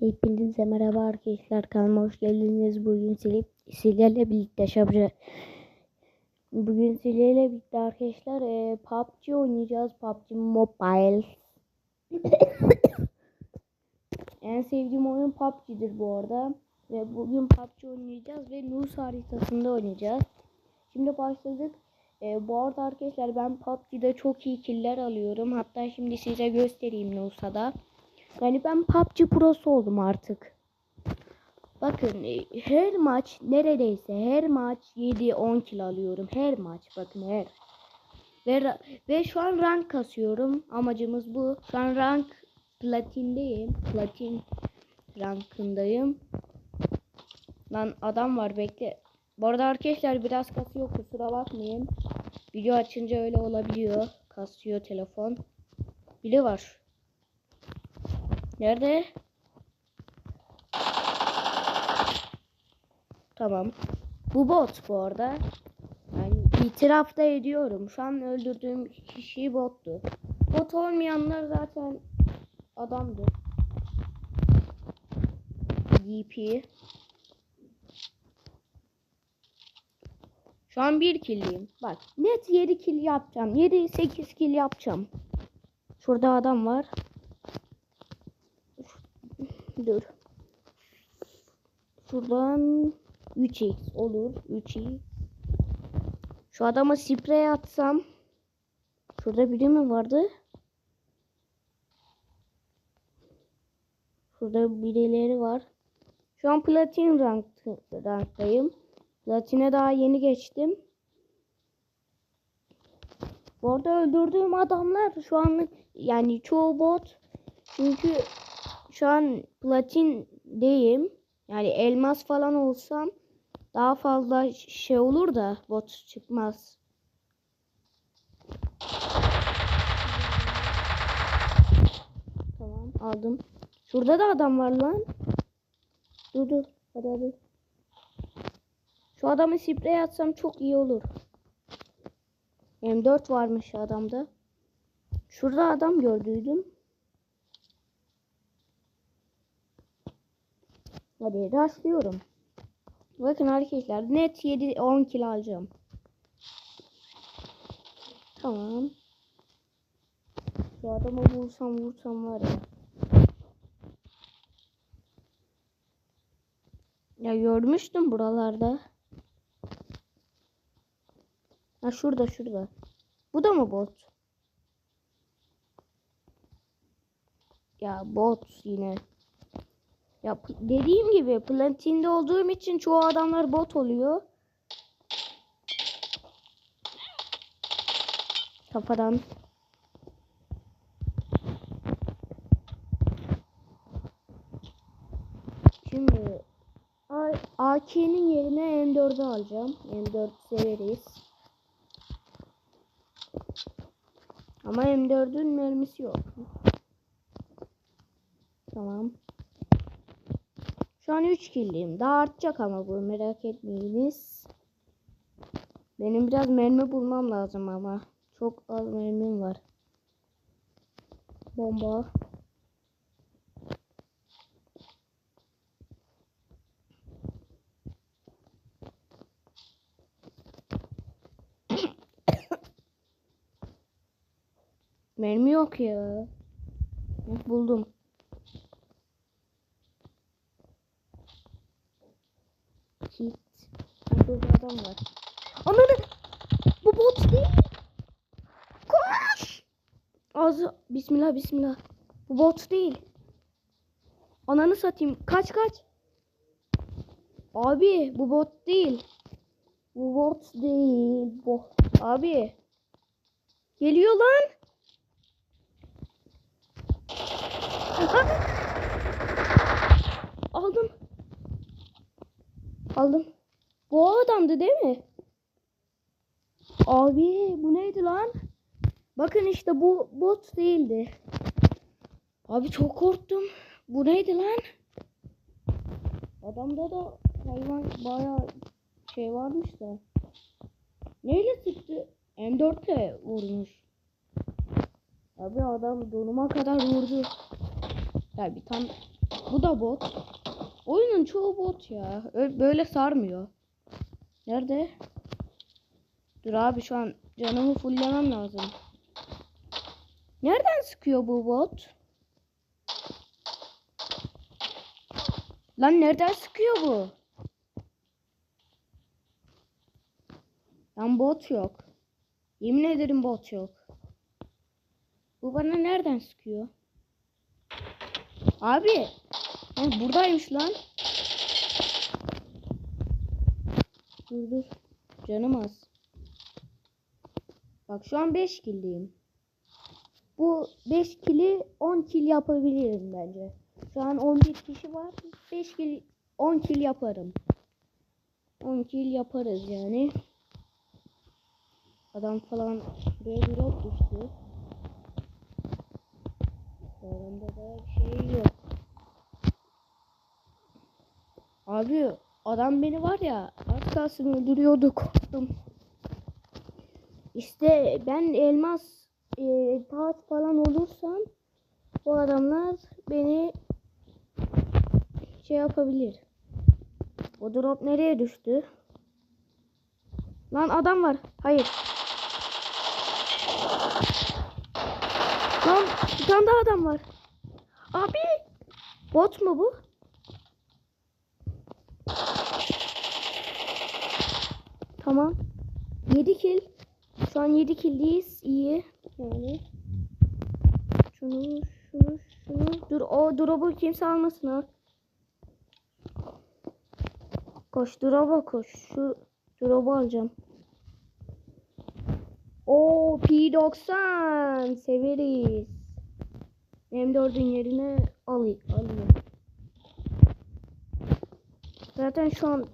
Hepinize merhaba arkadaşlar kanalıma hoş geldiniz. Bugün silip sizlerle birlikte şabcı. Bugün sizlerle birlikte arkadaşlar e, PUBG oynayacağız. PUBG Mobile. en sevdiğim oyun PUBG'dir bu arada. Ve bugün PUBG oynayacağız ve Nus haritasında oynayacağız. Şimdi başladık. E, bu arada arkadaşlar ben PUBG'de çok iyi killer alıyorum. Hatta şimdi size göstereyim Nusa'da. Yani ben PUBG Pro'su oldum artık. Bakın e, her maç neredeyse her maç 7-10 kill alıyorum. Her maç bakın her. Ve, ve şu an rank kasıyorum. Amacımız bu. Şu an rank platindeyim. Platin rankındayım. Lan adam var bekle. Bu arada arkadaşlar biraz kasıyor kusura bakmayın. Video açınca öyle olabiliyor. Kasıyor telefon. Biri var. Nerede? Tamam. Bu bot bu arada. Yani itiraf da ediyorum. Şu an öldürdüğüm kişi bottu. Bot olmayanlar zaten adamdı. DP. Şu an bir killiyim. Bak net 7 kill yapacağım. 7-8 kill yapacağım. Şurada adam var. Dur. Şuradan 3x olur. 3x. Şu adama sprey atsam. Şurada biri mi vardı? Şurada birileri var. Şu an platin rank, ranktayım. Platine daha yeni geçtim. Bu arada öldürdüğüm adamlar şu an yani çoğu bot. Çünkü şu an platindeyim. Yani elmas falan olsam daha fazla şey olur da bot çıkmaz. Tamam aldım. Şurada da adam var lan. Dur dur. Hadi hadi. Şu adamı sprey atsam çok iyi olur. M4 varmış adamda. Şurada adam gördüydüm. Hadi rastlıyorum. Bakın arkadaşlar net 7-10 kilo alacağım. Tamam. Şu adamı vursam vursam var ya. Ya görmüştüm buralarda. Ha şurada şurada. Bu da mı bot? Ya bot yine. Ya dediğim gibi platinde olduğum için çoğu adamlar bot oluyor. Kafadan. Şimdi AK'nin yerine M4'ü alacağım. M4 severiz. Ama M4'ün mermisi yok. Tamam. Şu an 3 killiyim. Daha artacak ama bu merak etmeyiniz. Benim biraz mermi bulmam lazım ama. Çok az mermim var. Bomba. Mermi yok ya. Buldum. Ha, Burada adam var. Ananı! Bu bot değil. Koş! Ağzı. Bismillah bismillah. Bu bot değil. Ananı satayım. Kaç kaç. Abi bu bot değil. Bu bot değil. Bu. Abi. Geliyor lan. Aha! Aldım. Aldım. Bu adamdı değil mi? Abi bu neydi lan? Bakın işte bu bot değildi. Abi çok korktum. Bu neydi lan? Adamda da hayvan bayağı şey varmış da. Neyle sıktı? M4 ile vurmuş. Abi adam donuma kadar vurdu. Tabi tam Bu da bot. Oyunun çoğu bot ya. Böyle sarmıyor. Nerede? Dur abi şu an canımı fulllemem lazım. Nereden sıkıyor bu bot? Lan nereden sıkıyor bu? Lan bot yok. Yemin ederim bot yok. Bu bana nereden sıkıyor? Abi. Ha, buradaymış lan. Dur dur. Canım az. Bak şu an 5 killiyim. Bu 5 kili 10 kill yapabilirim bence. Şu an 11 kişi var. 5 kill 10 kill yaparım. 10 kill yaparız yani. Adam falan buraya drop düştü. Bu Adamda da şey yok. Abi adam beni var ya az kalsın öldürüyordu korktum. İşte ben elmas e, taç falan olursam bu adamlar beni şey yapabilir. O drop nereye düştü? Lan adam var. Hayır. Lan bir tane daha adam var. Abi bot mu bu? Tamam. 7 kill. Şu an 7 kill'deyiz. İyi. Yani. Şunu, şunu, şunu. Dur o drop'u kimse almasın ha. Koş drop'a koş. Şu drop'u alacağım. O P90 severiz. M4'ün yerine alayım. alayım. Zaten şu an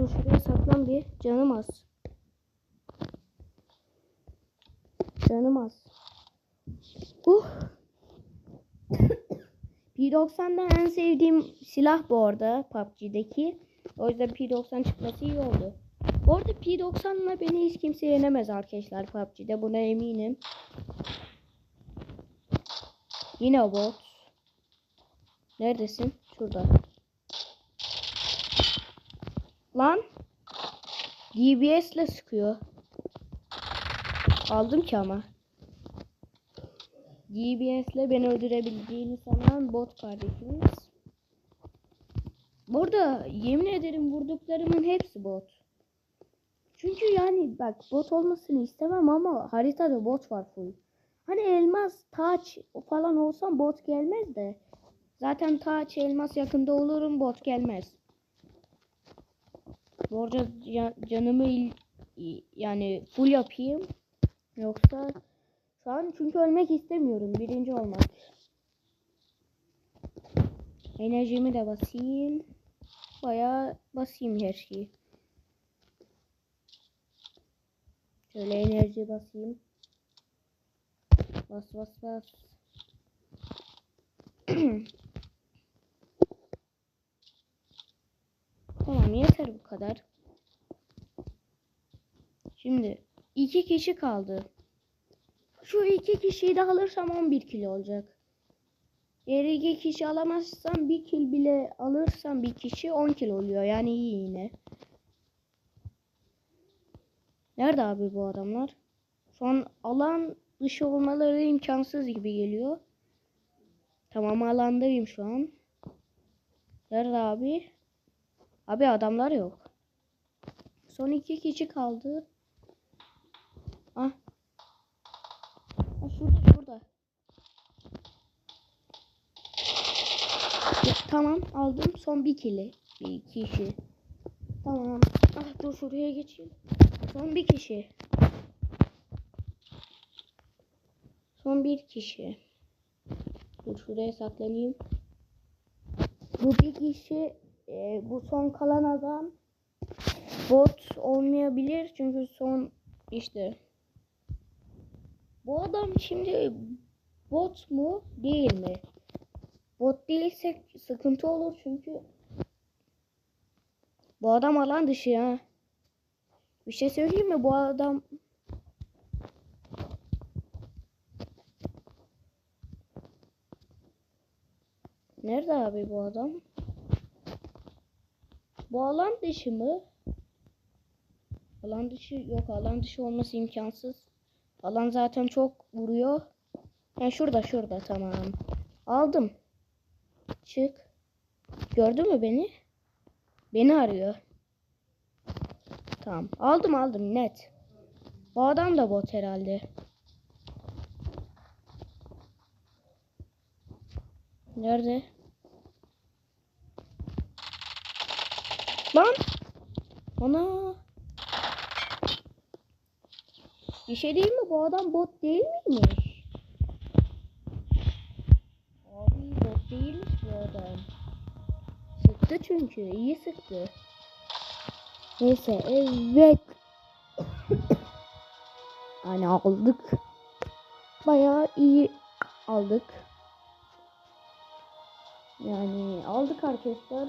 dur saklan bir. Canım az. Canım az. Uh. P90'da en sevdiğim silah bu arada PUBG'deki. O yüzden P90 çıkması iyi oldu. Bu arada P90'la beni hiç kimse yenemez arkadaşlar PUBG'de. Buna eminim. Yine bot. Neredesin? Şurada. Lan. DBS ile sıkıyor. Aldım ki ama. DBS ile beni öldürebildiğini sanan bot kardeşimiz. Burada yemin ederim vurduklarımın hepsi bot. Çünkü yani bak bot olmasını istemem ama haritada bot var full. Hani elmas, taç falan olsam bot gelmez de. Zaten taç, elmas yakında olurum bot gelmez. Borca ca- canımı yani full yapayım. Yoksa şu an çünkü ölmek istemiyorum. Birinci olmak. Enerjimi de basayım. Bayağı basayım her şeyi. Şöyle enerji basayım. Bas bas bas. tamam yeter bu kadar. Şimdi iki kişi kaldı. Şu iki kişiyi de alırsam 11 kilo olacak. Eğer iki kişi alamazsam bir kil bile alırsam bir kişi 10 kilo oluyor. Yani iyi yine. Nerede abi bu adamlar? An alan dışı olmaları imkansız gibi geliyor. Tamam alandayım şu an. Nerede abi? Abi adamlar yok. Son iki kişi kaldı. Ah. Ah şurada şurada. Ya, tamam aldım. Son bir kili. Bir kişi. Tamam. Ah dur şuraya geçeyim. Son bir kişi. Son bir kişi. Dur şuraya saklanayım. Bu bir kişi e, bu son kalan adam bot olmayabilir çünkü son işte bu adam şimdi bot mu değil mi? Bot değilse sıkıntı olur çünkü bu adam alan dışı ya. Bir şey söyleyeyim mi? Bu adam Nerede abi bu adam? Bu alan dışı mı? Alan dışı yok. Alan dışı olması imkansız. Alan zaten çok vuruyor. Ha şurada şurada tamam. Aldım. Çık. Gördü mü beni? Beni arıyor. Tamam. Aldım aldım net. Bu adam da bot herhalde. Nerede? Lan! Ana! Bir şey değil mi? Bu adam bot değil miymiş? Abi bot değilmiş bu adam. Sıktı çünkü. iyi sıktı. Neyse evet. hani aldık. Bayağı iyi aldık. Yani aldık arkadaşlar.